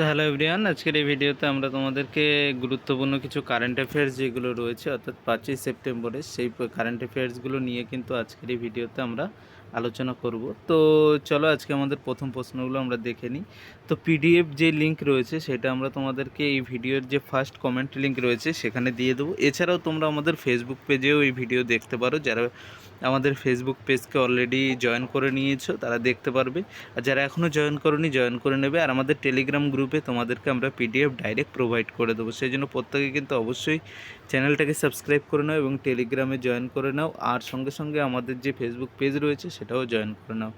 তো hello everyone আজকের এই ভিডিওতে আমরা তোমাদেরকে গুরুত্বপূর্ণ কিছু কারেন্ট অ্যাফেয়ার্স যেগুলো রয়েছে, অর্থাৎ পাঁচই সেপ্টেম্বরে সেই কারেন্ট অ্যাফেয়ার্সগুলো নিয়ে কিন্তু আজকের এই ভিডিওতে আমরা আলোচনা করব। তো চলো আজকে আমাদের প্রথম প্রশ্নগুলো আমরা দেখে নিই। তো পিডিএফ যে লিঙ্ক রয়েছে, সেটা আমরা তোমাদেরকে এই ভিডিওর যে ফার্স্ট কমেন্ট লিঙ্ক রয়েছে, সেখানে দিয়ে দেবো। এছাড়াও তোমরা আমাদের ফেসবুক পেজেও এই ভিডিও দেখতে পারো। যারা আমাদের ফেসবুক পেজকে অলরেডি জয়েন করে নিয়েছো, তারা দেখতে পারবে। আর যারা এখনও জয়েন করনি জয়েন করে নেবে। আর আমাদের টেলিগ্রাম গ্রুপে তোমাদেরকে আমরা পিডিএফ ডাইরেক্ট প্রোভাইড করে দেবো। সেই জন্য প্রত্যেকে কিন্তু অবশ্যই চ্যানেলটাকে সাবস্ক্রাইব করে নাও এবং টেলিগ্রামে জয়েন করে নাও। আর সঙ্গে সঙ্গে আমাদের যে ফেসবুক পেজ রয়েছে, সেটাও জয়েন করে নাও।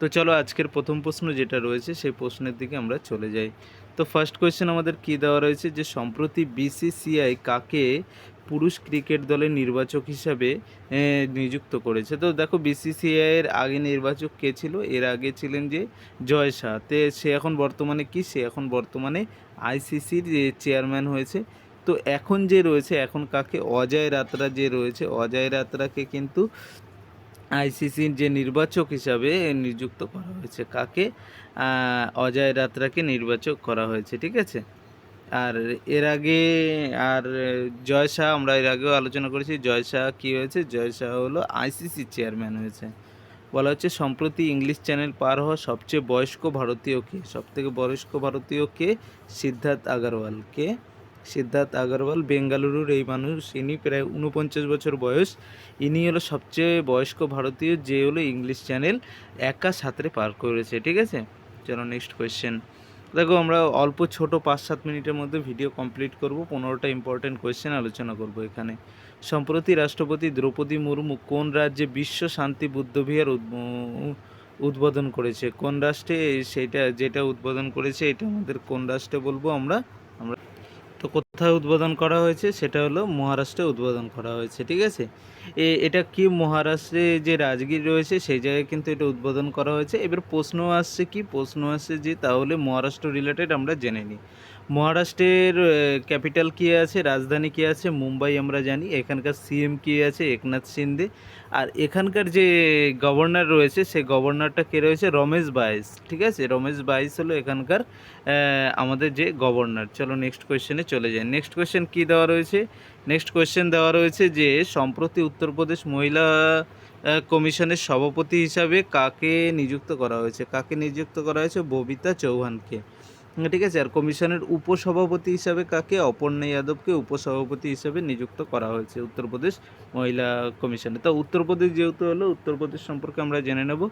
তো চলো আজকের প্রথম প্রশ্ন যেটা রয়েছে, সেই প্রশ্নের দিকে আমরা চলে যাই। তো ফার্স্ট কোয়েশ্চেন আমাদের কী দেওয়া রয়েছে যে, সম্প্রতি বিসিসিআই কাকে পুরুষ ক্রিকেট দলের নির্বাচক হিসাবে নিযুক্ত করেছে? তো দেখো বিসিসিআই এর আগে নির্বাচক কে ছিল? এর আগে ছিলেন যে, জয় শাহ। তে সে এখন বর্তমানে কি? সে এখন বর্তমানে আইসিসির চেয়ারম্যান হয়েছে। তো এখন যে রয়েছে, এখন কাকে? অজয় রাতরা যে রয়েছে, অজয় রাতরাকে কিন্তু আইসিসির যে নির্বাচক হিসাবে নিযুক্ত করা হয়েছে, কাকে? অজয় রাত্রাকে নির্বাচক করা হয়েছে, ঠিক আছে? আর এর আগে, আর জয় শাহ, আমরা এর আগেও আলোচনা করেছি, জয় শাহ কী হয়েছে? জয় শাহ হলো আইসিসি চেয়ারম্যান হয়েছে। বলা হচ্ছে, সম্প্রতি ইংলিশ চ্যানেল পার হওয়া সবচেয়ে বয়স্ক ভারতীয় কে? সবথেকে বয়স্ক ভারতীয় কে? সিদ্ধার্থ আগরওয়াল কে? সিদ্ধার্থ আগরওয়াল, বেঙ্গালুরুর এই মানুষ, ইনি প্রায় উনপঞ্চাশ বছর বয়স। ইনি হলো সবচেয়ে বয়স্ক ভারতীয়, যে হলো ইংলিশ চ্যানেল একা সাঁতরে পার করেছে, ঠিক আছে? চলো নেক্সট কোয়েশ্চেন দেখো, আমরা অল্প ছোট পাঁচ সাত মিনিটের মধ্যে ভিডিও কমপ্লিট করব, পনেরোটা ইম্পর্টেন্ট কোয়েশ্চেন আলোচনা করব এখানে। সম্প্রতি রাষ্ট্রপতি দ্রৌপদী মুর্মু কোন রাজ্যে বিশ্ব শান্তি বুদ্ধবিহার উদ্বোধন করেছে? কোন রাষ্ট্রে? সেটা, যেটা উদ্বোধন করেছে, এটা আমাদের কোন রাষ্ট্রে বলব আমরা? আমরা কোথায় উদ্বোধন করা হয়েছে সেটা হলো মহারাষ্ট্রে উদ্বোধন করা হয়েছে, ঠিক আছে? এ, এটা কি মহারাষ্ট্রে যে রাজগীর রয়েছে সেই জায়গায় কিন্তু এটা উদ্বোধন করা হয়েছে। এবার প্রশ্ন আসছে কি? প্রশ্ন আসছে যে তাহলে মহারাষ্ট্র রিলেটেড আমরা জেনে নিই। মহারাষ্ট্রের ক্যাপিটাল কী আছে? রাজধানী কী আছে? মুম্বাই আমরা জানি। এখানকার সিএম কী আছে? একনাথ শিন্দে আর এখানকার যে গভর্নর রয়েছে সে গভর্নরটা কে রয়েছে? রমেশ বাইস ঠিক আছে? রমেশ বাইস হলো এখানকার আমাদের যে গভর্নর চলো নেক্সট কোয়েশ্চেনে চলে যাই। নেক্সট কোয়েশ্চেন কী দেওয়া রয়েছে? নেক্সট কোয়েশ্চেন দেওয়া রয়েছে যে, সম্প্রতি উত্তরপ্রদেশ মহিলা কমিশনের সভাপতি হিসাবে কাকে নিযুক্ত করা হয়েছে? কাকে নিযুক্ত করা হয়েছে? ববিতা চৌহানকে। ঠিক আছে। আর কমিশনের উপসভাপতি হিসাবে কাকে? অপর্ণা যাদবকে উপসভাপতি হিসাবে নিযুক্ত করা হয়েছে উত্তরপ্রদেশ মহিলা কমিশনে। তো উত্তরপ্রদেশ যেহেতু হলো, উত্তরপ্রদেশ সম্পর্কে আমরা জেনে নেব।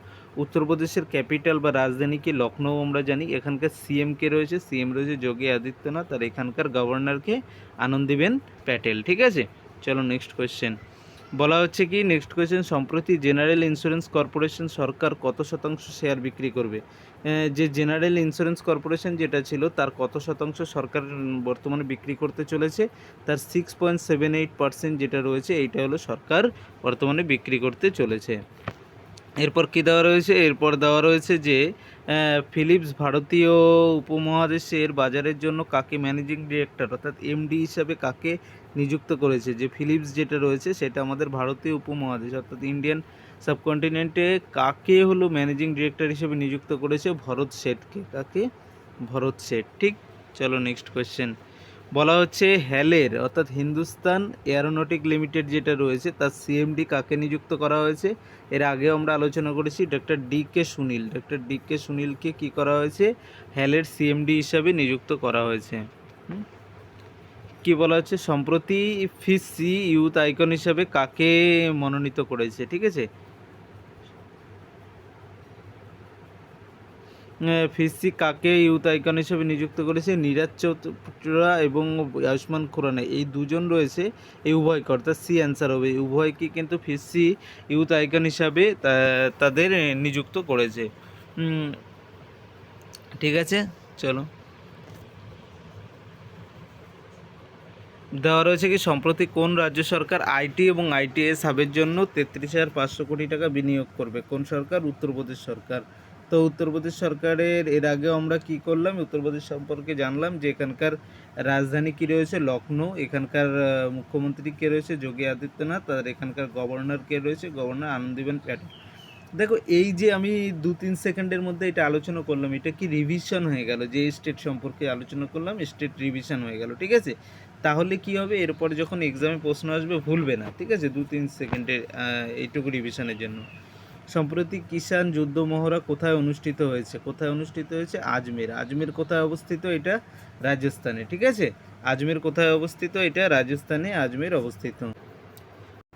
উত্তরপ্রদেশের ক্যাপিটাল বা রাজধানী কি? লখনৌ আমরা জানি। এখানকার সিএম কে রয়েছে? সিএম রয়েছে যোগী আদিত্যনাথ। আর এখানকার গভর্নরকে আনন্দিবেন প্যাটেল, ঠিক আছে? চলো নেক্সট কোয়েশ্চেন বলা হচ্ছে কি নেক্সট কোয়েশ্চেন সম্প্রতি জেনারেল ইন্স্যুরেন্স কর্পোরেশন সরকার কত শতাংশ শেয়ার বিক্রি করবে? যে জেনারেল ইন্স্যুরেন্স কর্পোরেশন যেটা ছিল, তার কত শতাংশ সরকার বর্তমানে বিক্রি করতে চলেছে? তার six point seven eight percent যেটা রয়েছে, এইটা হলো সরকার বর্তমানে বিক্রি করতে চলেছে। এরপর কী দেওয়া রয়েছে? এরপর দেওয়া রয়েছে যে ফিলিপস ভারতীয় উপমহাদেশের বাজারের জন্য কাকে ম্যানেজিং ডিরেক্টর অর্থাৎ এমডি হিসাবে কাকে নিযুক্ত করেছে। যে ফিলিপস যেটা রয়েছে, সেটা আমাদের ভারতীয় উপমহাদেশ, অর্থাৎ ইন্ডিয়ান সাবকন্টিনেন্টে কাকে হলো ম্যানেজিং ডিরেক্টর হিসেবে নিযুক্ত করেছে? ভরত শেঠকে। কাকে? ভরত শেঠ। ঠিক? চলো নেক্সট কোয়েশ্চেন বলা হচ্ছে হ্যালের অর্থাৎ হিন্দুস্তান এয়ারোনটিক লিমিটেড যেটা রয়েছে, তার সিএমডি কাকে নিযুক্ত করা হয়েছে? এর আগেও আমরা আলোচনা করেছি doctor D K Sunil doctor D K সুনীলকে কী করা হয়েছে? হ্যালের সিএমডি হিসাবে নিযুক্ত করা হয়েছে। হুম? কি বলা হচ্ছে? সম্প্রতি ফিসি ইউথ আইকন হিসাবে কাকে মনোনীত করেছে? ঠিক আছে? ফিসি কাকে ইউথ আইকন হিসেবে নিযুক্ত করেছে? নিরাজ চোপড়া এবং আয়ুষ্মান খুরানা। এই দুজন রয়েছে এই উভয়কে অর্থাৎ সি অ্যান্সার হবে। উভয়কে কিন্তু ফিসি ইউথ আইকন হিসাবে তাদের নিযুক্ত করেছে। ঠিক আছে? চলো। দেওয়া রয়েছে কি, সম্প্রতি কোন রাজ্য সরকার আইটি এবং আইটিএস হাবের জন্য তেত্রিশ হাজার পাঁচশো কোটি টাকা বিনিয়োগ করবে? কোন সরকার? উত্তরপ্রদেশ সরকার। তো উত্তরপ্রদেশ সরকারের, এর আগেও আমরা কি করলাম? উত্তরপ্রদেশ সম্পর্কে জানলাম যে এখানকার রাজধানী কি রয়েছে? লখনৌ এখানকার মুখ্যমন্ত্রী কে রয়েছে? যোগী আদিত্যনাথ। আর এখানকার গভর্নর কে রয়েছে? গভর্নর আনন্দিবেন প্যাটেল। দেখো, এই যে আমি দু তিন সেকেন্ডের মধ্যে এটা আলোচনা করলাম, এটা কি রিভিশন হয়ে গেল? যে স্টেট সম্পর্কে আলোচনা করলাম স্টেট রিভিশন হয়ে গেল, ঠিক আছে? তাহলে কি হবে? এরপর যখন এক্সামে প্রশ্ন আসবে, ভুলবে না, ঠিক আছে? দু তিন সেকেন্ডের এইটুকু রিভিশনের জন্য। সম্প্রতি কিষাণ যুদ্ধ মহড়া কোথায় অনুষ্ঠিত হয়েছে? কোথায় অনুষ্ঠিত হয়েছে? আজমের। আজমের কোথায় অবস্থিত? এটা রাজস্থানে, ঠিক আছে? আজমের কোথায় অবস্থিত? এটা রাজস্থানে আজমের অবস্থিত।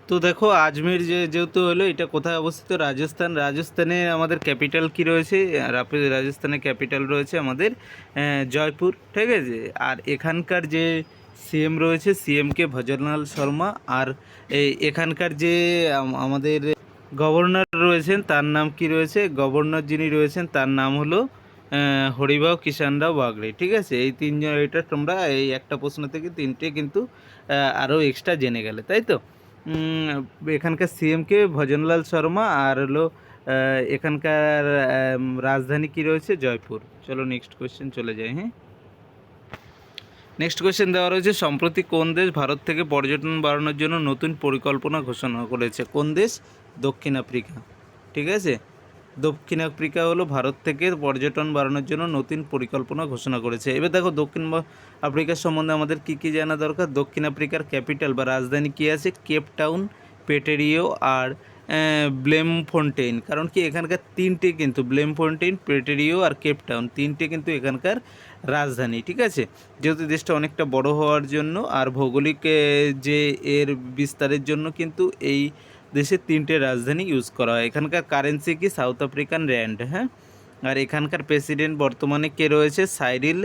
তো দেখো, আজমের যে যেহেতু হলো, এটা কোথায় অবস্থিত? রাজস্থান। রাজস্থানে আমাদের ক্যাপিটাল কি রয়েছে? রাজস্থানের ক্যাপিটাল রয়েছে আমাদের জয়পুর, ঠিক আছে? আর এখানকার যে সিএম রয়েছে সিএমকে ভজনলাল শর্মা আর এখানকার যে আমাদের গভর্নর রয়েছেন, তার নাম কি রয়েছে? গভর্নর যিনি রয়েছেন, তার নাম হলো হরিবাউ কিষানরাও বাগড়ে, ঠিক আছে? এই তিনজন, এটা তোমরা এই একটা প্রশ্ন থেকে তিনটে কিন্তু আরও এক্সট্রা জেনে গেলে, তাই তো? এখানকার সিএমকে ভজনলাল শর্মা আর হলো এখানকার রাজধানী কি রয়েছে? জয়পুর। চলো নেক্সট কোয়েশ্চেন চলে যাই হ্যাঁ? নেক্সট কোয়েশ্চেন দেওয়া রয়েছে, সম্প্রতি কোন দেশ ভারত থেকে পর্যটন বাড়ানোর জন্য নতুন পরিকল্পনা ঘোষণা করেছে? কোন দেশ? দক্ষিণ আফ্রিকা। ঠিক আছে? দক্ষিণ আফ্রিকা হলো ভারত থেকে পর্যটন বাড়ানোর জন্য নতুন পরিকল্পনা ঘোষণা করেছে। এবার দেখো, দক্ষিণ আফ্রিকার সম্বন্ধে আমাদের কী কী জানা দরকার? দক্ষিণ আফ্রিকার ক্যাপিটাল বা রাজধানী কী আছে? কেপ টাউন, পেটেরিও আর ব্লেম ফোন্টেইন। কারণ কি এখানকার তিনটে কিন্তু, ব্লেম ফোন্টেইন পেটেরিও আর কেপটাউন তিনটে কিন্তু এখানকার রাজধানী, ঠিক আছে? যেহেতু দেশটা অনেকটা বড় হওয়ার জন্য আর ভৌগোলিক যে এর বিস্তারের জন্য কিন্তু এই দেশের তিনটে রাজধানী ইউজ করা হয়। এখানকার কারেন্সি কি? সাউথ আফ্রিকান র্যান্ড হ্যাঁ? আর এখানকার প্রেসিডেন্ট বর্তমানে কে রয়েছে? সাইরিল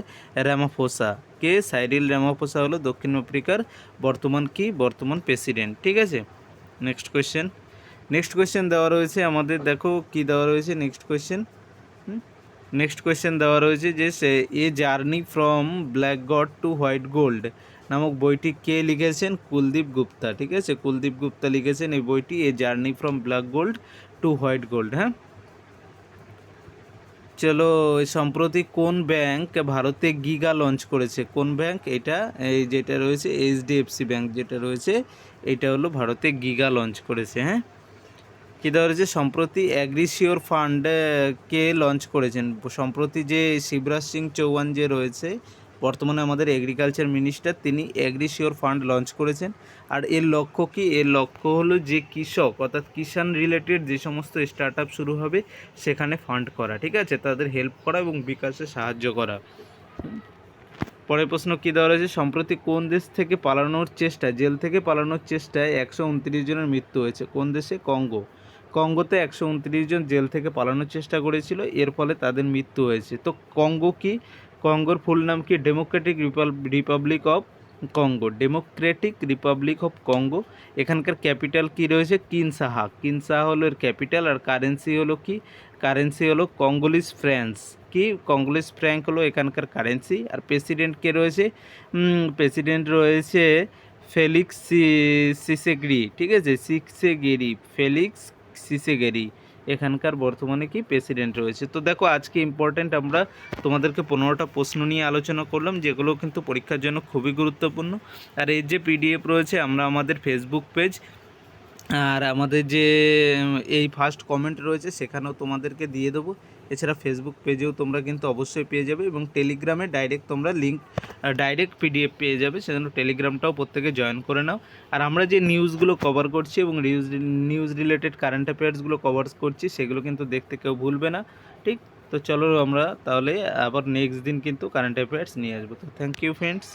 র্যামাফোসা কে? সাইরিল র্যামাফোসা হলো দক্ষিণ আফ্রিকার বর্তমান কি? বর্তমান প্রেসিডেন্ট ঠিক আছে? নেক্সট কোয়েশ্চেন নেক্সট কোয়েশ্চেন দেওয়া রয়েছে আমাদের, দেখো কি দেওয়া রয়েছে নেক্সট কোয়েশ্চেন নেক্সট কোয়েশ্চেন দেওয়া রয়েছে যে সে, a journey from black god to white gold নামক বইটি কে লিখেছেন? কুলদীপ গুপ্তা, ঠিক আছে? কুলদীপ গুপ্তা লিখেছেন এই বইটি, a journey from black gold to white gold হ্যাঁ? চলো, সম্প্রতি কোন ব্যাংক ভারতে গিগা লঞ্চ করেছে? কোন ব্যাংক? এটা, এই যেটা রয়েছে, এইচডিএফসি ব্যাংক যেটা রয়েছে, এটা হলো ভারতে গিগা লঞ্চ করেছে হ্যাঁ? কী দেওয়া রয়েছে সম্প্রতি অ্যাগ্রিসিওর ফান্ড কে লঞ্চ করেছেন? সম্প্রতি যে শিবরাজ সিং চৌহান যে রয়েছে, বর্তমানে আমাদের এগ্রিকালচার মিনিস্টার তিনি অ্যাগ্রিসিওর ফান্ড লঞ্চ করেছেন। আর এর লক্ষ্য কি? এর লক্ষ্য হলো যে কৃষক, অর্থাৎ কিষাণ রিলেটেড যে সমস্ত স্টার্ট শুরু হবে, সেখানে ফান্ড করা, ঠিক আছে? তাদের হেল্প করা এবং বিকাশে সাহায্য করা। পরের প্রশ্ন কী দেওয়া রয়েছে? সম্প্রতি কোন দেশ থেকে পালানোর চেষ্টা জেল থেকে পালানোর চেষ্টায় একশো উনত্রিশ জনের মৃত্যু হয়েছে? কোন দেশে? কঙ্গো। কঙ্গোতে একশো উনত্রিশ জন জেল থেকে পালানোর চেষ্টা করেছিল, এর ফলে তাদের মৃত্যু হয়েছে। তো কঙ্গো কি? কঙ্গোর ফুল নাম কি? Democratic Republic of Congo Democratic Republic of Congo এখানকার ক্যাপিটাল কি রয়েছে? কিনসাহা কিনসাহা হলো এর ক্যাপিটাল আর কারেন্সি হলো কি? কারেন্সি হলো কঙ্গোলিস ফ্রান্স কি? কঙ্গোলিস ফ্র্যাঙ্ক হলো এখানকার কারেন্সি আর প্রেসিডেন্ট কে রয়েছে? প্রেসিডেন্ট রয়েছে ফেলিক্স সিসেগরি ঠিক আছে? সিক্সেগেরি ফেলিক্স সিসেগেরি এখানকার বর্তমানে কি প্রেসিডেন্ট রয়েছে? তো দেখো, আজকে ইম্পর্ট্যান্ট আমরা তোমাদেরকে পনেরোটা প্রশ্ন নিয়ে আলোচনা করলাম, যেগুলো কিন্তু পরীক্ষার জন্য খুবই গুরুত্বপূর্ণ। আর এর যে পিডিএফ রয়েছে, আমরা আমাদের ফেসবুক পেজ আর আমাদের যে এই ফার্স্ট কমেন্ট রয়েছে, সেখানেও তোমাদেরকে দিয়ে দেবো। এছাড়া ফেসবুক পেজেও তোমরা কিন্তু অবশ্যই পেয়ে যাবে এবং টেলিগ্রামে ডাইরেক্ট তোমরা লিঙ্ক ডাইরেক্ট পিডিএফ পেয়ে যাবে। সেজন্য টেলিগ্রামটাও প্রত্যেকে জয়েন করে নাও। আর আমরা যে নিউজগুলো কভার করছি এবং নিউজ নিউজ রিলেটেড কারেন্ট অ্যাফেয়ার্সগুলো কভার করছি, সেগুলো কিন্তু দেখতে কেউ ভুলবে না। ঠিক? তো চলো আমরা তাহলে আবার নেক্সট দিন কিন্তু কারেন্ট অ্যাফেয়ার্স নিয়ে আসব। তো থ্যাংক ইউ ফ্রেন্ডস